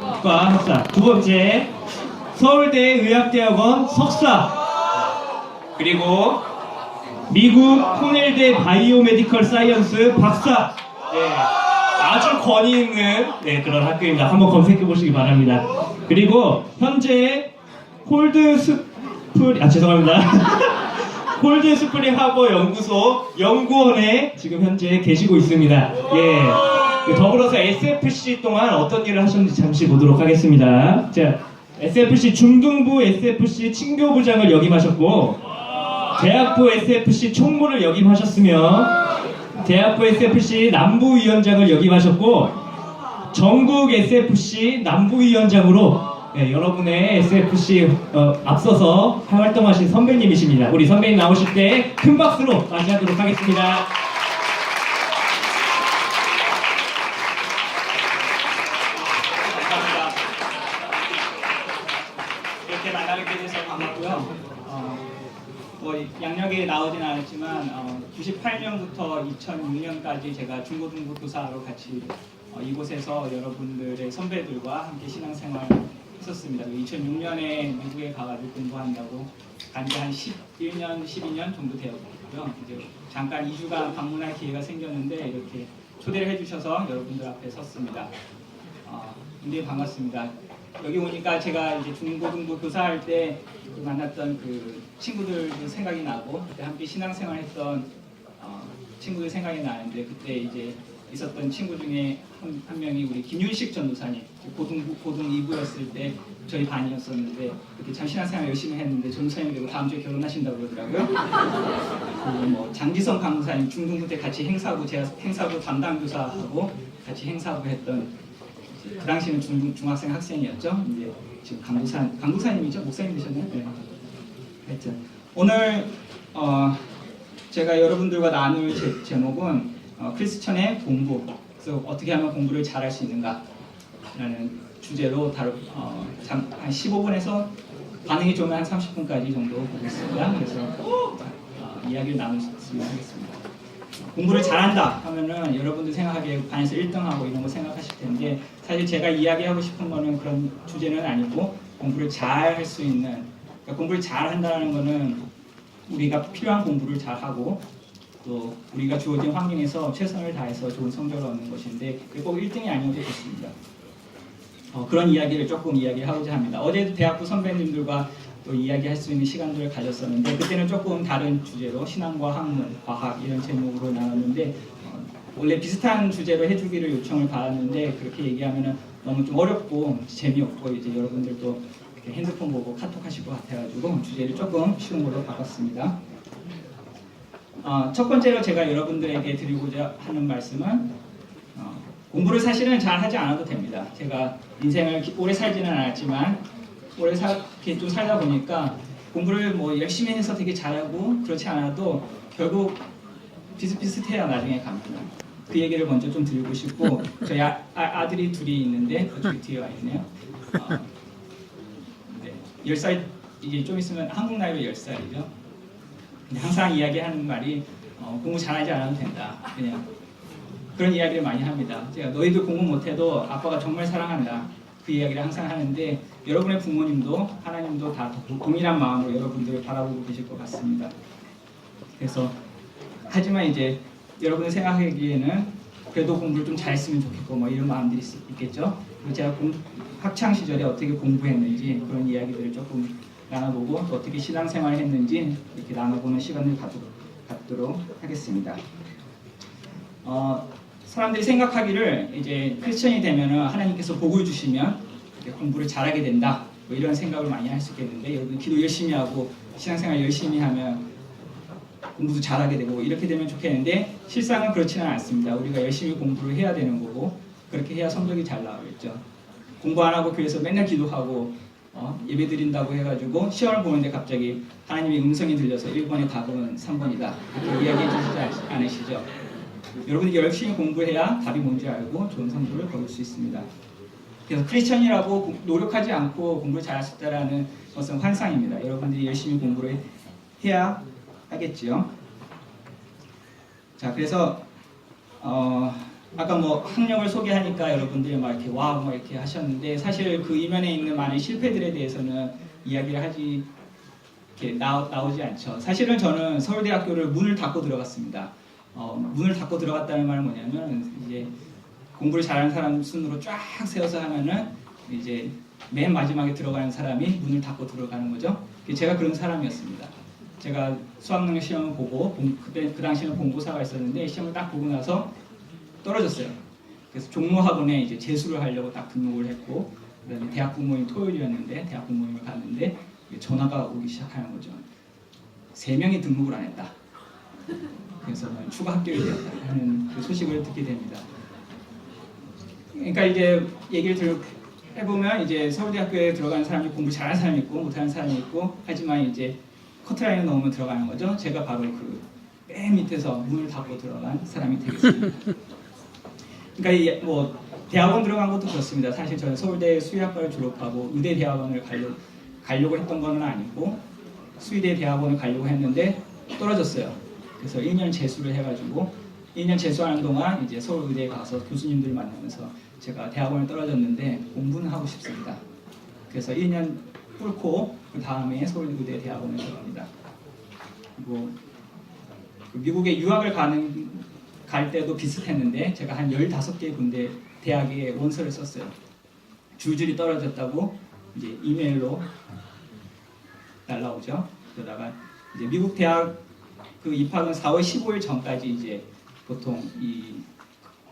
과 학사. 두 번째, 서울대 의학대학원 석사. 그리고 미국 코넬대 바이오메디컬 사이언스 박사. 네, 아주 권위 있는 네, 그런 학교입니다. 한번 검색해 보시기 바랍니다. 그리고 현재 콜드 스프링 아 죄송합니다. 콜드 스프링 하버 연구소 연구원에 지금 현재 계시고 있습니다. 예. 그 더불어서 SFC 동안 어떤 일을 하셨는지 잠시 보도록 하겠습니다. 자, SFC 중등부 SFC 친교부장을 역임하셨고 대학부 SFC 총무를 역임하셨으며 대학부 SFC 남부위원장을 역임하셨고 전국 SFC 남부위원장으로 네, 여러분의 SFC 어, 앞서서 활동하신 선배님이십니다. 우리 선배님 나오실 때 큰 박수로 맞이하도록 하겠습니다. 이렇게 만나뵙게 돼서 반갑고요. 어, 뭐 양력에 나오진 않았지만 어, 98년부터 2006년까지 제가 중고등부 교사로 같이 어, 이곳에서 여러분들의 선배들과 함께 신앙생활 했었습니다. 2006년에 미국에 가가지고 공부한다고 간지 한 11년, 12년 정도 되었고요. 이제 잠깐 2주간 방문할 기회가 생겼는데 이렇게 초대를 해주셔서 여러분들 앞에 섰습니다. 어, 굉장히 반갑습니다. 여기 오니까 제가 이제 중고등부 교사할 때 만났던 그 친구들도 생각이 나고 그때 함께 신앙생활 했던 어, 친구들 생각이 나는데 그때 이제 있었던 친구 중에 한, 한 명이 우리 김윤식 전도사님 고등 고등 2부였을 때 저희 반이었었는데 그때 참 신앙생활 열심히 했는데 전도사님 되고 다음 주에 결혼하신다고 그러더라고요. 그리고 뭐 장지성 강사님 중등부 때 같이 행사부 제가 행사부 담당 교사하고 같이 행사부 했던 그 당시는 중, 중학생 학생이었죠. 이제 지금 강도사 강도사님이죠. 목사님 되셨나요? 네. 하여튼 오늘 어, 제가 여러분들과 나눌 제, 제목은 어, 크리스천의 공부. 그래서 어떻게 하면 공부를 잘할 수 있는가라는 주제로 다루, 어, 장- 한 15분에서 반응이 좋으면 한 30분까지 정도 보겠습니다. 그래서 어, 이야기를 나누셨으면 하겠습니다. 공부를 잘한다 하면은 여러분들 생각하기에 반에서 1등하고 이런 거 생각하실 텐데 사실 제가 이야기하고 싶은 거는 그런 주제는 아니고 공부를 잘 할 수 있는 그러니까 공부를 잘 한다는 거는 우리가 필요한 공부를 잘 하고 또 우리가 주어진 환경에서 최선을 다해서 좋은 성적을 얻는 것인데 꼭 1등이 아니어도 좋습니다. 어, 그런 이야기를 조금 이야기하고자 합니다. 어제도 대학부 선배님들과 또 이야기할 수 있는 시간들을 가졌었는데 그때는 조금 다른 주제로 신앙과 학문, 과학 이런 제목으로 나눴는데 어, 원래 비슷한 주제로 해주기를 요청을 받았는데 그렇게 얘기하면은 너무 좀 어렵고 재미없고 이제 여러분들도 핸드폰 보고 카톡 하실 것 같아가지고 주제를 조금 쉬운 걸로 바꿨습니다. 어, 첫 번째로 제가 여러분들에게 드리고자 하는 말씀은 어, 공부를 사실은 잘 하지 않아도 됩니다. 제가 인생을 기- 오래 살지는 않았지만 오래 사, 이렇게 좀 살다 보니까 공부를 뭐 열심히 해서 되게 잘하고 그렇지 않아도 결국 비슷비슷해야 나중에 갑니다. 그 얘기를 먼저 좀 드리고 싶고 저희 아, 아, 들이 둘이 있는데 그쪽에 뒤에 와 있네요. 어, 네, 10살 이제 좀 있으면 한국 나이로 10살이죠. 근데 항상 이야기하는 말이 어, 공부 잘하지 않아도 된다. 그냥 그런 이야기를 많이 합니다. 제가 너희들 공부 못해도 아빠가 정말 사랑한다. 그 이야기를 항상 하는데 여러분의 부모님도 하나님도 다 동일한 마음으로 여러분들을 바라보고 계실 것 같습니다. 그래서 하지만 이제 여러분이 생각하기에는 그래도 공부를 좀 잘했으면 좋겠고 뭐 이런 마음들이 있- 있겠죠. 제가 공, 학창 시절에 어떻게 공부했는지 그런 이야기들을 조금 나눠보고 또 어떻게 신앙생활을 했는지 이렇게 나눠보는 시간을 갖도, 갖도록 하겠습니다. 어, 사람들이 생각하기를 이제 크리스천이 되면은 하나님께서 복을 주시면 공부를 잘하게 된다. 뭐 이런 생각을 많이 할 수 있겠는데 여러분 기도 열심히 하고 신앙생활 열심히 하면 공부도 잘하게 되고 이렇게 되면 좋겠는데 실상은 그렇지는 않습니다. 우리가 열심히 공부를 해야 되는 거고 그렇게 해야 성적이 잘 나오겠죠. 공부 안 하고 교회에서 맨날 기도하고 어, 예배 드린다고 해가지고 시험을 보는데 갑자기 하나님의 음성이 들려서 1번의 답은 3번이다. 이렇게 이야기해 주시지 않- 않으시죠? 여러분이 열심히 공부해야 답이 뭔지 알고 좋은 성적을 거둘 수 있습니다. 그래서 크리스천이라고 공- 노력하지 않고 공부를 있다는 것은 환상입니다. 여러분들이 열심히 공부를 해야 하겠지요. 자, 그래서 어, 아까 뭐 학력을 소개하니까 여러분들이 막 이렇게 와, 뭐 이렇게 하셨는데 사실 그 이면에 있는 많은 실패들에 대해서는 이야기를 하지 이렇게 나, 나오지 않죠. 사실은 저는 서울대학교를 문을 닫고 들어갔습니다. 어, 문을 닫고 들어갔다는 말은 뭐냐면 이제 공부를 잘하는 사람 순으로 쫙 세워서 하면은 이제 맨 마지막에 들어가는 사람이 문을 닫고 들어가는 거죠. 제가 그런 사람이었습니다. 제가 수학능력 시험을 보고 본- 그때 그 당시에는 본고사가 있었는데 시험을 딱 보고 나서 떨어졌어요. 그래서 종로학원에 이제 재수를 하려고 딱 등록을 했고 그다음에 대학 부모님 토요일이었는데 대학 부모님을 갔는데 전화가 오기 시작하는 거죠. 세 명이 등록을 안 했다. 그래서 뭐 추가 합격이 되었다 하는 그 소식을 듣게 됩니다. 그러니까 이제 얘기를 들 해보면 이제 서울대학교에 들어가는 사람이 공부 잘하는 사람이 있고 못하는 사람이 있고 하지만 이제 커트라인을 넘으면 들어가는 거죠. 제가 바로 그 맨 밑에서 문을 닫고 들어간 사람이 되겠습니다. 그러니까 이뭐 대학원 들어간 것도 그렇습니다. 사실 저는 서울대 수의학과를 졸업하고 의대 대학원을 가려, 가려고 했던 건 아니고 수의대 대학원을 가려고 했는데 떨어졌어요. 그래서 1년 재수를 해가지고 1년 재수하는 동안 이제 서울의대에 가서 교수님들을 만나면서 제가 대학원을 떨어졌는데 공부는 하고 싶습니다. 그래서 1년 뚫고 그 다음에 서울의대 대학원에 들어갑니다. 그리고 그 미국에 유학을 가는 갈 때도 비슷했는데 제가 한 15개 군데 대학에 원서를 썼어요. 줄줄이 떨어졌다고 이제 이메일로 날라오죠. 그러다가 이제 미국 대학 그 입학은 4월 15일 전까지 이제 보통 이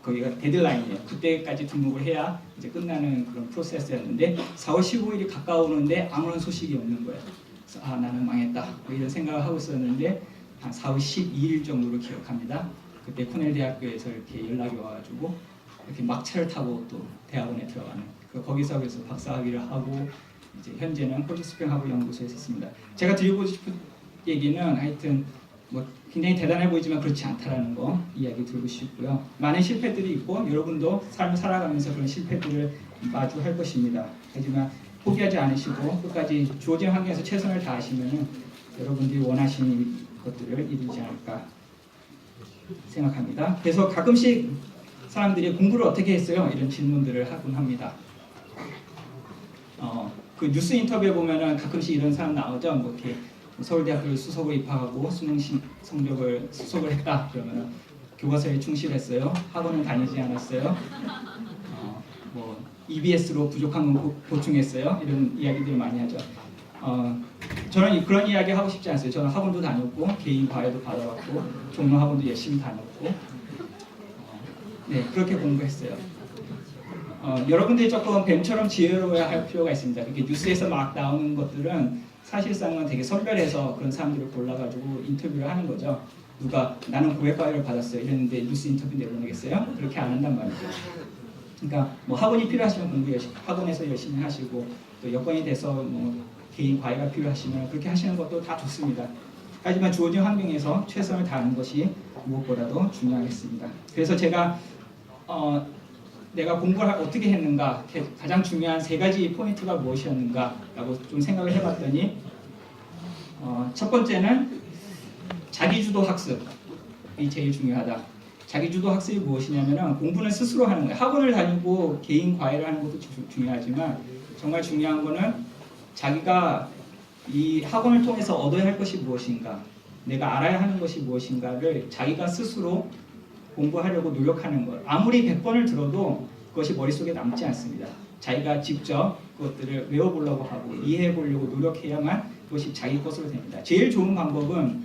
거기가 데드라인이에요. 그때까지 등록을 해야 이제 끝나는 그런 프로세스였는데 4월 15일이 가까우는데 아무런 소식이 없는 거예요. 그래서 아 나는 망했다 뭐 이런 생각을 하고 있었는데 한 4월 12일 정도로 기억합니다. 그때 코넬 대학교에서 이렇게 연락이 와가지고 이렇게 막차를 타고 또 대학원에 들어가는 그 거기서 그래서 박사학위를 하고 이제 현재는 홀드스프링 하고 연구소에 있습니다. 제가 드리고 싶은 얘기는 하여튼 뭐 굉장히 대단해 보이지만 그렇지 않다라는 거 이야기 드리고 싶고요. 많은 실패들이 있고 여러분도 삶을 살아가면서 그런 실패들을 마주할 것입니다. 하지만 포기하지 않으시고 끝까지 주어진 환경에서 최선을 다하시면은 여러분들이 원하시는 것들을 이루지 않을까 생각합니다. 그래서 가끔씩 사람들이 공부를 어떻게 했어요? 이런 질문들을 하곤 합니다. 어, 그 뉴스 인터뷰에 보면은 가끔씩 이런 사람 나오죠. 뭐 이렇게 서울대학교를 수석으로 입학하고 수능 시- 성적을 수석을 했다. 그러면 교과서에 충실했어요. 학원은 다니지 않았어요. 어, 뭐 EBS로 부족한 건 보- 보충했어요. 이런 이야기들 많이 하죠. 어, 저는 이- 그런 이야기 하고 싶지 않어요. 저는 학원도 다녔고 개인 과외도 받아봤고 종로 학원도 열심히 다녔고 어, 네 그렇게 공부했어요. 어, 여러분들이 조금 뱀처럼 지혜로워야 할 필요가 있습니다. 이렇게 뉴스에서 막 나오는 것들은 사실상은 되게 선별해서 그런 사람들을 골라가지고 인터뷰를 하는 거죠. 누가 나는 고액 과외를 받았어요 이랬는데 뉴스 인터뷰 내보내겠어요? 그렇게 안 한단 말이죠. 그러니까 뭐 학원이 필요하시면 공부 열심히 학원에서 열심히 하시고 또 여건이 돼서 뭐 개인 과외가 필요하시면 그렇게 하시는 것도 다 좋습니다. 하지만 주어진 환경에서 최선을 다하는 것이 무엇보다도 중요하겠습니다. 그래서 제가 어, 내가 공부를 어떻게 했는가 게- 가장 중요한 세 가지 포인트가 무엇이었는가라고 좀 생각을 해봤더니 어, 첫 번째는 자기주도 학습이 제일 중요하다. 자기주도 학습이 무엇이냐면은 공부는 스스로 하는 거예요. 학원을 다니고 개인 과외를 하는 것도 주- 중요하지만 정말 중요한 거는 자기가 이 학원을 통해서 얻어야 할 것이 무엇인가, 내가 알아야 하는 것이 무엇인가를 자기가 스스로 공부하려고 노력하는 것. 아무리 100번을 들어도 그것이 머릿속에 남지 않습니다. 자기가 직접 그것들을 외워보려고 하고 이해해보려고 노력해야만 그것이 자기 것으로 됩니다. 제일 좋은 방법은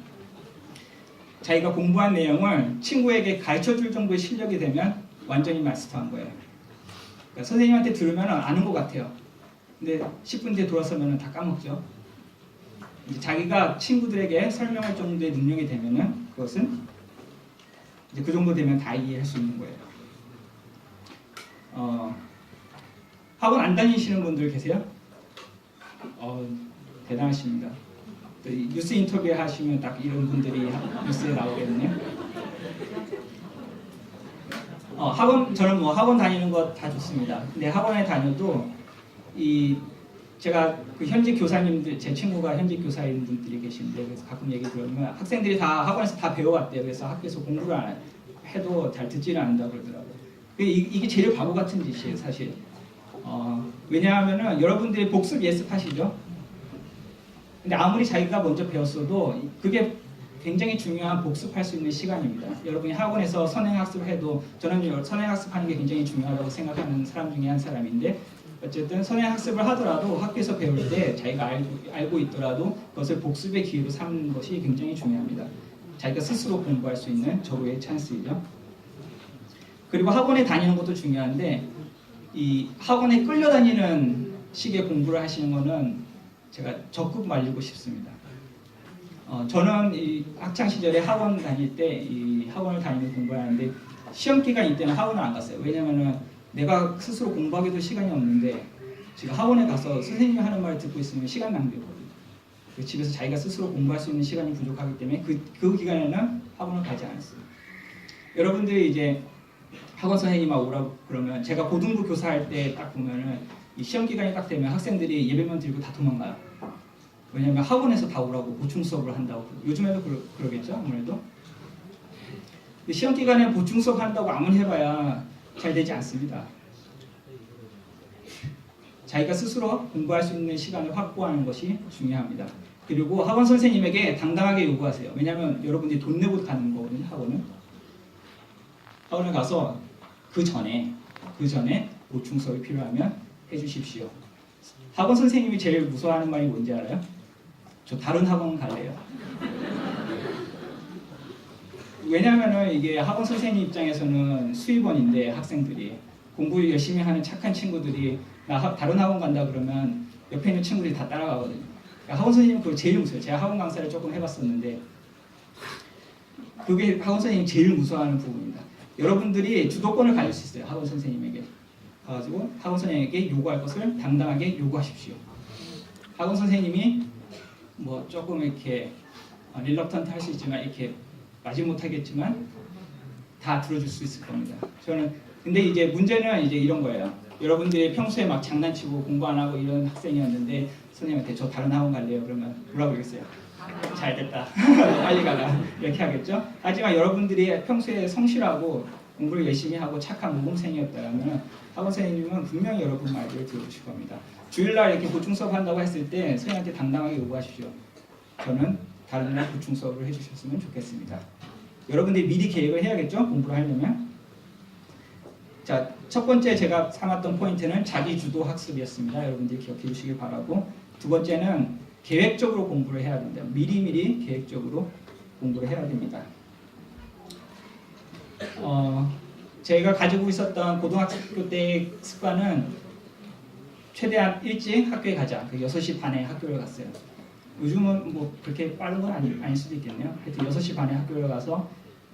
자기가 공부한 내용을 친구에게 가르쳐 줄 정도의 실력이 되면 완전히 마스터한 거예요. 그러니까 선생님한테 들으면 아는 것 같아요. 근데 10분 뒤에 돌아서면 다 까먹죠. 자기가 친구들에게 설명할 정도의 능력이 되면은 그것은 이제 그 정도 되면 다 이해할 수 있는 거예요. 어, 학원 안 다니시는 분들 계세요? 어, 대단하십니다. 뉴스 인터뷰 하시면 딱 이런 분들이 뉴스에 나오겠네요. 어, 학원 저는 뭐 학원 다니는 거다 좋습니다. 근데 학원에 다녀도 이 제가 그 현직 교사님들 제 친구가 현직 교사인 분들이 계신데 그래서 가끔 얘기 들으면 학생들이 다 학원에서 다 배워왔대요. 그래서 학교에서 공부를 안 해도 잘 듣지를 않는다 그러더라고요. 그 이- 이게 제일 바보 같은 짓이에요, 사실. 어, 왜냐하면은 여러분들이 복습 예습하시죠? 근데 아무리 자기가 먼저 배웠어도 그게 굉장히 중요한 복습할 수 있는 시간입니다. 여러분이 학원에서 선행학습을 해도 저는 선행학습하는 게 굉장히 중요하다고 생각하는 사람 중에 한 사람인데 어쨌든 선행학습을 하더라도 학교에서 배울 때 자기가 알고, 알고 있더라도 그것을 복습의 기회로 삼는 것이 굉장히 중요합니다. 자기가 스스로 공부할 수 있는 절호의 찬스이죠. 그리고 학원에 다니는 것도 중요한데 이 학원에 끌려다니는 식의 공부를 하시는 거는 제가 적극 말리고 싶습니다. 어, 저는 이 학창 시절에 학원 다닐 때 이 학원을 다니면서 공부를 하는데 시험 기간 이때는 학원을 안 갔어요. 왜냐면은 내가 스스로 공부하기도 시간이 없는데 지금 학원에 가서 선생님이 하는 말을 듣고 있으면 시간 낭비거든요. 그 집에서 자기가 스스로 공부할 수 있는 시간이 부족하기 때문에 그, 그 기간에는 학원을 가지 않았어요. 여러분들이 이제 학원 선생님하고 오라고 그러면 제가 고등부 교사할 때 딱 보면은 이 시험 기간이 딱 되면 학생들이 예배만 들고 다 도망가요. 왜냐면 학원에서 다 오라고 보충 수업을 한다고 요즘에도 그러, 그러 겠죠 아무래도 시험 기간에 보충 수업 한다고 아무리 해봐야 잘 되지 않습니다. 자기가 스스로 공부할 수 있는 시간을 확보하는 것이 중요합니다. 그리고 학원 선생님에게 당당하게 요구하세요. 왜냐하면 여러분들이 돈 내고 가는 거거든요. 학원은 학원에 가서 그 전에 그 전에 보충 수업이 필요하면 해주십시오. 학원 선생님이 제일 무서워하는 말이 뭔지 알아요? 저 다른 학원 갈래요. 왜냐하면은 이게 학원 선생님 입장에서는 수입원인데 학생들이 공부 열심히 하는 착한 친구들이 나 학- 다른 학원 간다 그러면 옆에 있는 친구들이 다 따라가거든요. 그러니까 학원 선생님은 그걸 제일 무서워요. 제가 학원 강사를 조금 해봤었는데 그게 학원 선생님이 제일 무서워하는 부분입니다. 여러분들이 주도권을 가질 수 있어요. 학원 선생님에게. 가가지고 학원 선생님에게 요구할 것을 당당하게 요구하십시오. 학원 선생님이 뭐 조금 이렇게 릴럭턴트 할 수 있지만 이렇게 마지 못하겠지만 다 들어줄 수 있을 겁니다. 저는 근데 이제 문제는 이제 이런 거예요. 여러분들이 평소에 막 장난치고 공부 안 하고 이런 학생이었는데 선생님한테 저 다른 학원 갈래요? 그러면 뭐라 그러겠어요? 잘 됐다. 빨리 가라. 이렇게 하겠죠? 하지만 여러분들이 평소에 성실하고 공부를 열심히 하고 착한 모범생이었다면 학원 선생님은 분명히 여러분 말들을 들어주실 겁니다. 주일날 이렇게 보충 수업 한다고 했을 때 선생님한테 당당하게 요구하십시오. 저는 다른 날 보충 수업을 해주셨으면 좋겠습니다. 여러분들이 미리 계획을 해야겠죠? 공부를 하려면. 자, 첫 번째 제가 삼았던 포인트는 자기 주도 학습이었습니다. 여러분들이 기억해 주시길 바라고. 두 번째는 계획적으로 공부를 해야 됩니다. 미리미리 계획적으로 공부를 해야 됩니다. 어, 제가 가지고 있었던 고등학교 때 습관은 최대한 일찍 학교에 가자. 그 6시 반에 학교를 갔어요. 요즘은 뭐 그렇게 빠른 건 아니, 아닐 수도 있겠네요. 하여튼 6시 반에 학교를 가서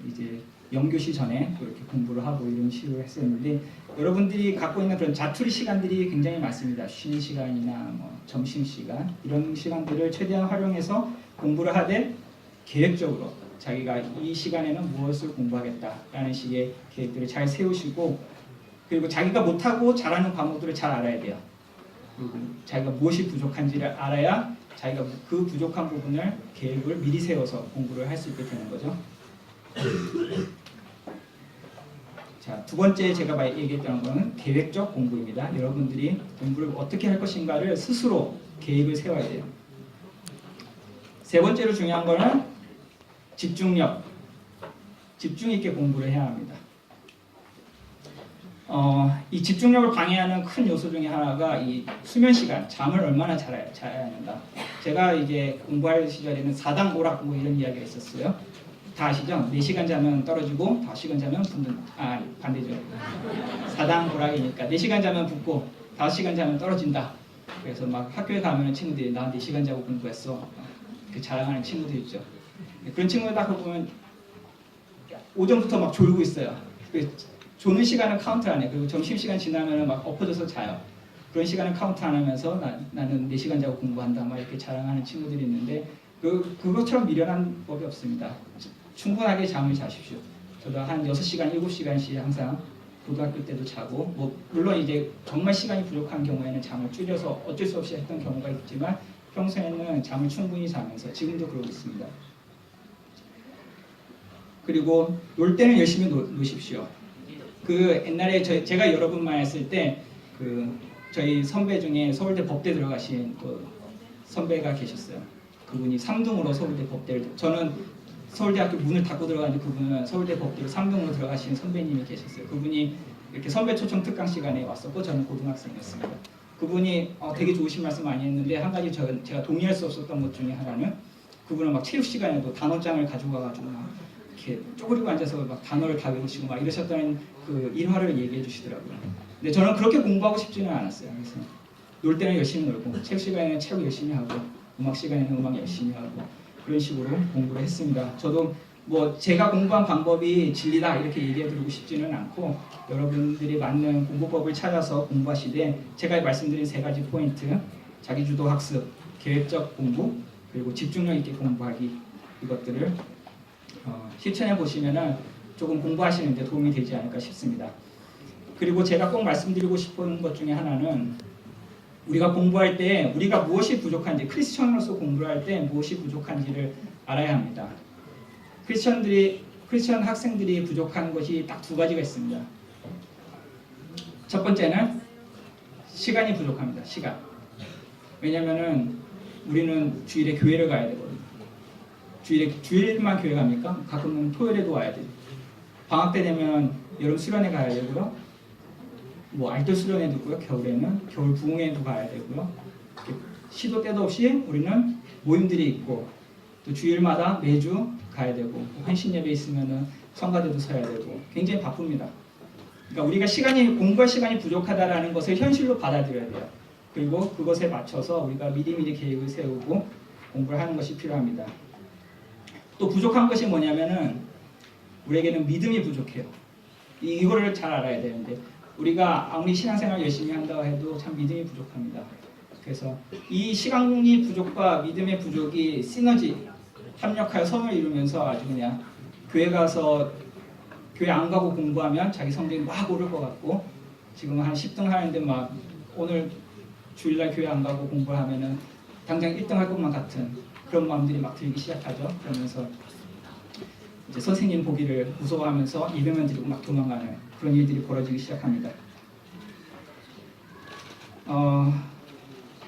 이제 영교시 전에 그렇게 공부를 하고 이런 식으로 했었는데 여러분들이 갖고 있는 그런 자투리 시간들이 굉장히 많습니다. 쉬는 시간이나 뭐 점심 시간 이런 시간들을 최대한 활용해서 공부를 하되 계획적으로 자기가 이 시간에는 무엇을 공부하겠다라는 식의 계획들을 잘 세우시고 그리고 자기가 못하고 잘하는 과목들을 잘 알아야 돼요. 그리고 자기가 무엇이 부족한지를 알아야 자기가 그 부족한 부분을 계획을 미리 세워서 공부를 할 수 있게 되는 거죠. 자, 두 번째 제가 말- 얘기했던 거는 계획적 공부입니다. 여러분들이 공부를 어떻게 할 것인가를 스스로 계획을 세워야 돼요. 세 번째로 중요한 거는 집중력. 집중 있게 공부를 해야 합니다. 어, 이 집중력을 방해하는 큰 요소 중에 하나가 이 수면 시간, 잠을 얼마나 잘 자야 하는가. 제가 이제 공부할 시절에는 사당 오락 뭐 이런 이야기가 있었어요. 다 아시죠? 4시간 자면 떨어지고 5시간 자면 붙는 아 반대죠. 사당 오락이니까 4시간 자면 붙고 5시간 자면 떨어진다. 그래서 막 학교에 가면 친구들이 나 4시간 자고 공부했어. 그 자랑하는 친구들 있죠. 그런 친구들 딱 보면 오전부터 막 졸고 있어요. 그 조는 시간은 카운트 안 해. 그리고 점심 시간 지나면 막 엎어져서 자요. 그런 시간은 카운트 안 하면서 나, 나는 4시간 자고 공부한다. 막 이렇게 자랑하는 친구들이 있는데 그 그것처럼 미련한 법이 없습니다. 충분하게 잠을 자십시오. 저도 한 6시간, 7시간씩 항상 고등학교 때도 자고 뭐 물론 이제 정말 시간이 부족한 경우에는 잠을 줄여서 어쩔 수 없이 했던 경우가 있지만 평소에는 잠을 충분히 자면서 지금도 그러고 있습니다. 그리고 놀 때는 열심히 노, 노십시오. 그 옛날에 저, 제가 여러분 만났을 때 그 저희 선배 중에 서울대 법대 들어가신 그 선배가 계셨어요. 그분이 3등으로 서울대 법대를 저는 서울대학교 문을 닫고 들어갔는데 그분은 서울대 법대로 3등으로 들어가신 선배님이 계셨어요. 그분이 이렇게 선배 초청 특강 시간에 왔었고 저는 고등학생이었습니다. 그분이 어, 되게 좋으신 말씀 많이 했는데 한 가지 저, 제가 동의할 수 없었던 것 중에 하나는 그분은 막 체육 시간에도 단어장을 가지고 가가지고 막 이렇게 쪼그리고 앉아서 막 단어를 다 외우시고 막 이러셨다는 그 일화를 얘기해 주시더라고요. 근데 저는 그렇게 공부하고 싶지는 않았어요. 그래서 놀 때는 열심히 놀고 체육 시간에는 체육 열심히 하고 음악 시간에는 음악 열심히 하고 그런 식으로 공부를 했습니다. 저도 뭐 제가 공부한 방법이 진리다 이렇게 얘기해 드리고 싶지는 않고 여러분들이 맞는 공부법을 찾아서 공부하시되 제가 말씀드린 세 가지 포인트 자기주도 학습, 계획적 공부 그리고 집중력 있게 공부하기 이것들을 어, 실천해 보시면은 조금 공부하시는데 도움이 되지 않을까 싶습니다. 그리고 제가 꼭 말씀드리고 싶은 것 중에 하나는 우리가 공부할 때 우리가 무엇이 부족한지 크리스천으로서 공부를 할 때 무엇이 부족한지를 알아야 합니다. 크리스천들이 크리스천 학생들이 부족한 것이 딱 두 가지가 있습니다. 첫 번째는 시간이 부족합니다. 시간. 왜냐면은 우리는 주일에 교회를 가야 되거든요. 주일에 주일만 교회 갑니까? 가끔은 토요일에도 와야 돼요. 방학 때 되면 여름 수련회 가야 되고요. 뭐 알뜰 수련회도 있고요. 겨울에는 겨울 부흥회도 가야 되고요. 시도 때도 없이 우리는 모임들이 있고 또 주일마다 매주 가야 되고 환신 예배 있으면은 성가대도 서야 되고 굉장히 바쁩니다. 그러니까 우리가 시간이 공부할 시간이 부족하다라는 것을 현실로 받아들여야 돼요. 그리고 그것에 맞춰서 우리가 미리미리 계획을 세우고 공부를 하는 것이 필요합니다. 또 부족한 것이 뭐냐면은 우리에게는 믿음이 부족해요. 이- 이거를 잘 알아야 되는데 우리가 아무리 신앙생활 열심히 한다고 해도 참 믿음이 부족합니다. 그래서 이 시간이 부족과 믿음의 부족이 시너지 협력하여 선을 이루면서 아주 그냥 교회 가서 교회 안 가고 공부하면 자기 성적이 막 오를 것 같고 지금 한 10등 하는데 막 오늘 주일날 교회 안 가고 공부를 하면은 당장 1등 할 것만 같은 그런 마음들이 막 들기 시작하죠. 그러면서 이제 선생님 보기를 무서워하면서 예배만 드리고 막 도망가는 그런 일들이 벌어지기 시작합니다. 어,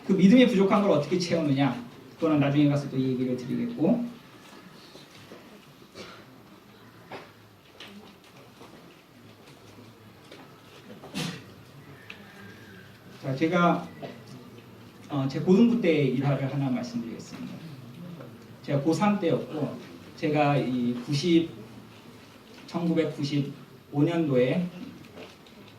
그 믿음이 부족한 걸 어떻게 채우느냐? 그거는 나중에 가서 또 얘기를 드리겠고. 자, 제가 어, 제 고등부 때 일화를 하나 말씀드리겠습니다. 제가 고3 때였고, 제가 이 90, 1995년도에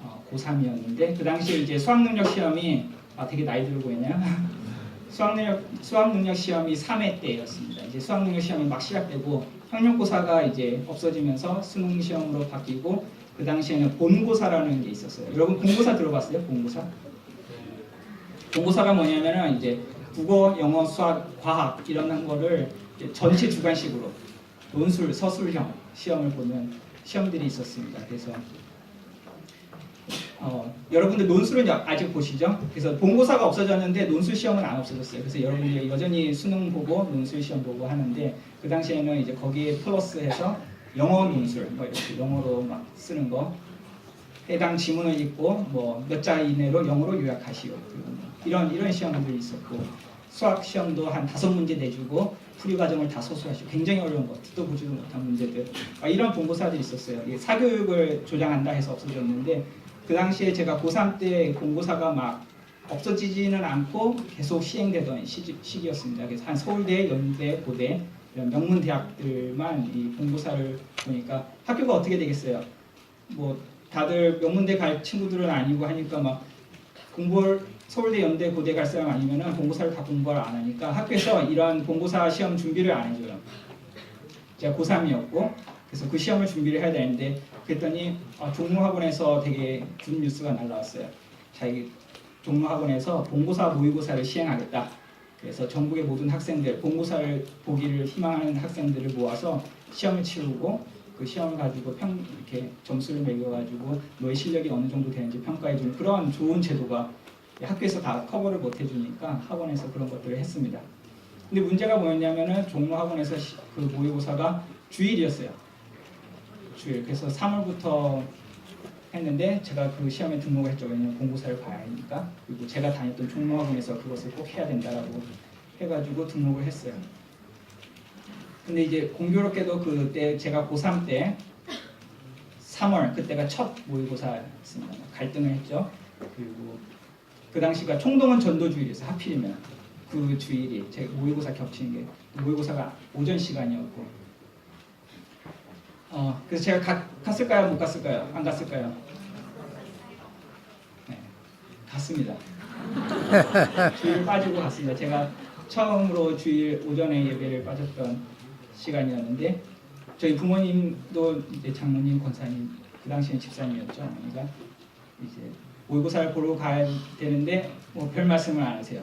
어, 고3이었는데, 그 당시에 이제 수학능력 시험이, 아, 되게 나이 들어 보이네요. 수학능력, 수학능력 시험이 3회 때였습니다. 이제 수학능력 시험이 막 시작되고, 학력고사가 이제 없어지면서 수능 시험으로 바뀌고, 그 당시에는 본고사라는 게 있었어요. 여러분 본고사 들어봤어요? 본고사? 본고사가 뭐냐면은 이제 국어, 영어, 수학, 과학 이런 거를 전체 주관식으로 논술, 서술형 시험을 보는 시험들이 있었습니다. 그래서 어, 여러분들 논술은 여- 아직 보시죠? 그래서 본고사가 없어졌는데 논술 시험은 안 없어졌어요. 그래서 여러분들이 여전히 수능 보고 논술 시험 보고 하는데 그 당시에는 이제 거기에 플러스해서 영어 논술 뭐 이렇게 영어로 막 쓰는 거 해당 지문을 읽고 뭐 몇 자 이내로 영어로 요약하시오. 이런 이런 시험들이 있었고 수학 시험도 한 다섯 문제 내주고 풀이 과정을 다 소수하시고 굉장히 어려운 거 듣도 보지도 못한 문제들 아, 이런 본고사들이 있었어요. 사교육을 조장한다 해서 없어졌는데 그 당시에 제가 고3 때 본고사가 막 없어지지는 않고 계속 시행되던 시기, 시기였습니다. 그래서 한 서울대, 연대, 고대 이런 명문 대학들만 이 본고사를 보니까 학교가 어떻게 되겠어요? 뭐 다들 명문대 갈 친구들은 아니고 하니까 막 공부를 서울대, 연대, 고대 갈 사람 아니면은 본고사를 다 공부를 안 하니까 학교에서 이런 본고사 시험 준비를 안 해줘요. 제가 고3이었고 그래서 그 시험을 준비를 해야 되는데 그랬더니 아, 종로학원에서 되게 good 뉴스가 날라왔어요. 자기 종로학원에서 본고사 모의고사를 시행하겠다. 그래서 전국의 모든 학생들 본고사를 보기를 희망하는 학생들을 모아서 시험을 치르고 그 시험을 가지고 평 이렇게 점수를 매겨가지고 너의 실력이 어느 정도 되는지 평가해주는 그런 좋은 제도가 학교에서 다 커버를 못 해주니까 학원에서 그런 것들을 했습니다. 근데 문제가 뭐였냐면은 종로 학원에서 시- 그 모의고사가 주일이었어요. 주일. 그래서 3월부터 했는데 제가 그 시험에 등록을 했죠. 왜냐면 공고사를 봐야 하니까. 그리고 제가 다녔던 종로 학원에서 그것을 꼭 해야 된다라고 해가지고 등록을 했어요. 근데 이제 공교롭게도 그때 제가 고3 때 3월 그때가 첫 모의고사였습니다. 갈등을 했죠. 그리고 그 당시가 총동원 전도주일이었어 요 하필이면 그 주일이 제 모의고사 겹치는 게 모의고사가 오전 시간이었고. 어 그래서 제가 가- 갔을까요? 못 갔을까요? 안 갔을까요? 네 갔습니다. 주일 빠지고 갔습니다. 제가 처음으로 주일 오전에 예배를 빠졌던 시간이었는데 저희 부모님도 이제 장로님 권사님 그 당시엔 집사님이었죠. 어머니가 이제 모의고사를 보러 가야 되는데 뭐 별 말씀을 안 하세요.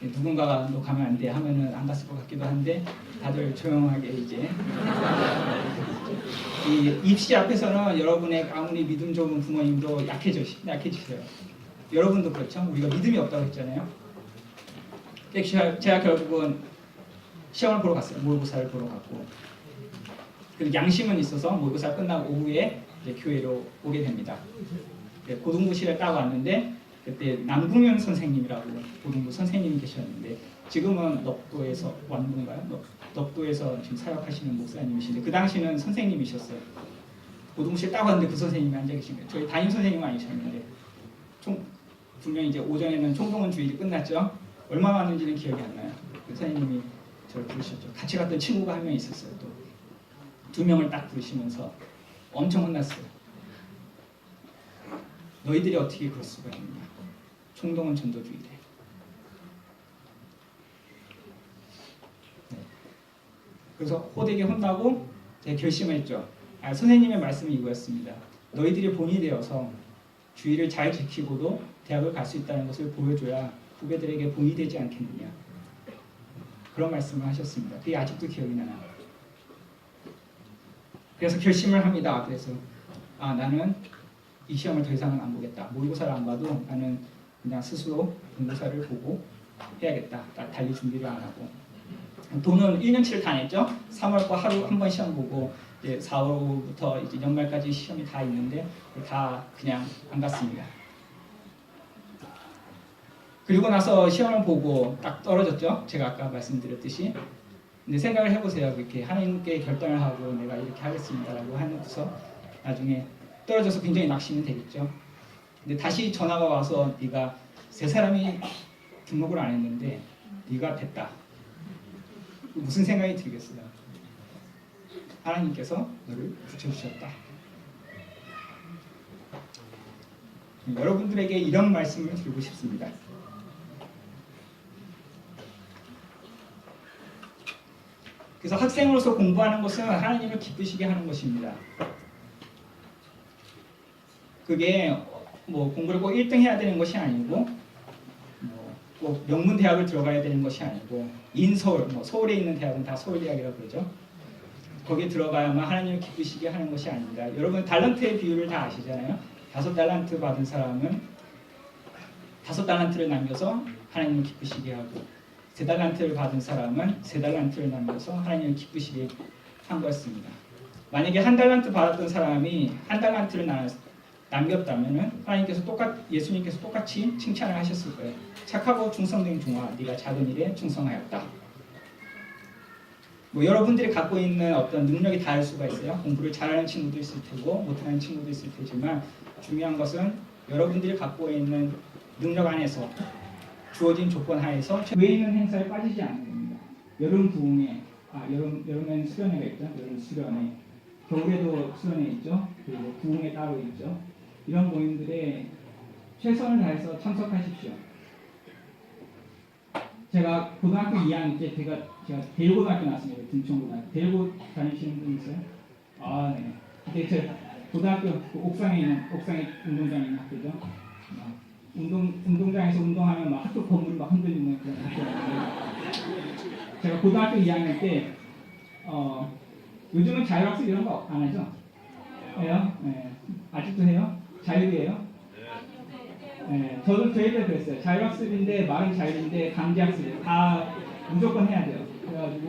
누군가가 너 가면 안 돼 하면은 안 갔을 것 같기도 한데 다들 조용하게 이제 이 입시 앞에서는 여러분의 아무리 믿음 좋은 부모님도 약해져 약해지세요. 여러분도 그렇죠. 우리가 믿음이 없다고 했잖아요. 제가, 결국은 시험을 보러 갔어요. 모의고사를 보러 갔고 그리고 양심은 있어서 모의고사 끝나고 오후에 교회로 오게 됩니다. 네, 고등부실에 딱 왔는데 그때 남궁현 선생님이라고 고등부 선생님이 계셨는데 지금은 넉도에서 완문가요? 넉, 넉도에서 지금 사역하시는 목사님이신데 그 당시는 선생님이셨어요. 고등부실 딱 왔는데 그 선생님이 앉아 계신 거예요. 저희 담임 선생님은 아니셨는데 총 분명히 이제 오전에는 총동원 주일이 끝났죠. 얼마 왔는지는 기억이 안 나요. 그 선생님이 저를 부르셨죠. 같이 갔던 친구가 한 명 있었어요. 또 두 명을 딱 부르시면서 엄청 혼났어요. 너희들이 어떻게 그럴 수가 있느냐? 총동원 전도주의래. 네. 그래서 호되게 혼나고 제가 결심을 했죠. 아, 선생님의 말씀이 이거였습니다. 너희들이 본이 되어서 주의를 잘 지키고도 대학을 갈 수 있다는 것을 보여줘야 후배들에게 본이 되지 않겠느냐. 그런 말씀을 하셨습니다. 그게 아직도 기억이 나요. 그래서 결심을 합니다. 그래서 아 나는 이 시험을 더 이상은 안 보겠다. 모의고사를 안 봐도 나는 그냥 스스로 공고사를 보고 해야겠다. 나 달리 준비를 안 하고 돈은 1년치를 다 냈죠. 3월 거 하루 한 번 시험 보고 이제 4월부터 이제 연말까지 시험이 다 있는데 다 그냥 안 갔습니다. 그리고 나서 시험을 보고 딱 떨어졌죠. 제가 아까 말씀드렸듯이. 근데 생각을 해보세요. 그렇게 하나님께 결단을 하고 내가 이렇게 하겠습니다라고 하면서 나중에 떨어져서 굉장히 낙심이 되겠죠. 근데 다시 전화가 와서 네가 세 사람이 등록을 안 했는데 네가 됐다. 무슨 생각이 들겠어요? 하나님께서 너를 붙여주셨다. 여러분들에게 이런 말씀을 드리고 싶습니다. 그래서 학생으로서 공부하는 것은 하나님을 기쁘시게 하는 것입니다. 그게 뭐 공부를 꼭 1등 해야 되는 것이 아니고 뭐꼭 명문 대학을 들어가야 되는 것이 아니고 인서울 뭐 서울에 있는 대학은 다 서울 대학이라고 그러죠. 거기에 들어가야만 하나님을 기쁘시게 하는 것이 아닙니다. 여러분 달란트의 비율을 다 아시잖아요. 다섯 달란트 받은 사람은 다섯 달란트를 남겨서 하나님을 기쁘시게 하고 세 달란트를 받은 사람은 세 달란트를 남겨서 하나님을 기쁘시게 한 것입니다. 만약에 한 달란트 받았던 사람이 한 달란트를 나- 남겼다면은 하나님께서 똑같 예수님께서 똑같이 칭찬을 하셨을 거예요. 착하고 충성된 종아, 네가 작은 일에 충성하였다. 뭐 여러분들이 갖고 있는 어떤 능력이 다를 수가 있어요. 공부를 잘하는 친구도 있을 테고 못하는 친구도 있을 테지만 중요한 것은 여러분들이 갖고 있는 능력 안에서 주어진 조건 하에서 외에 있는 행사에 빠지지 않는 겁니다. 여름 부흥회, 아 여름 여름엔 수련회가 있죠. 여름 수련회, 겨울에도 수련회 있죠. 그리고 부흥회 따로 있죠. 이런 모임들에 최선을 다해서 참석하십시오. 제가 고등학교 2학년 때 제가 제가 대일고등학교 나왔습니다. 등촌고등학교. 대일고 다니시는 분 있어요? 아 네. 근데 제 고등학교 그 옥상에 있는 옥상에 운동장에 있는 학교죠. 아, 운동 운동장에서 운동하면 막 학교 건물이 막 흔들리는 그런 학교였는데 제가 고등학교 2학년 때 어, 요즘은 자율학습 이런 거 안 하죠? 해요? 네. 아직도 해요? 자율이에요? 네. 저도 저희 때 그랬어요. 자율학습인데 말은 자율인데 강제학습 다 무조건 해야 돼요. 그래가지고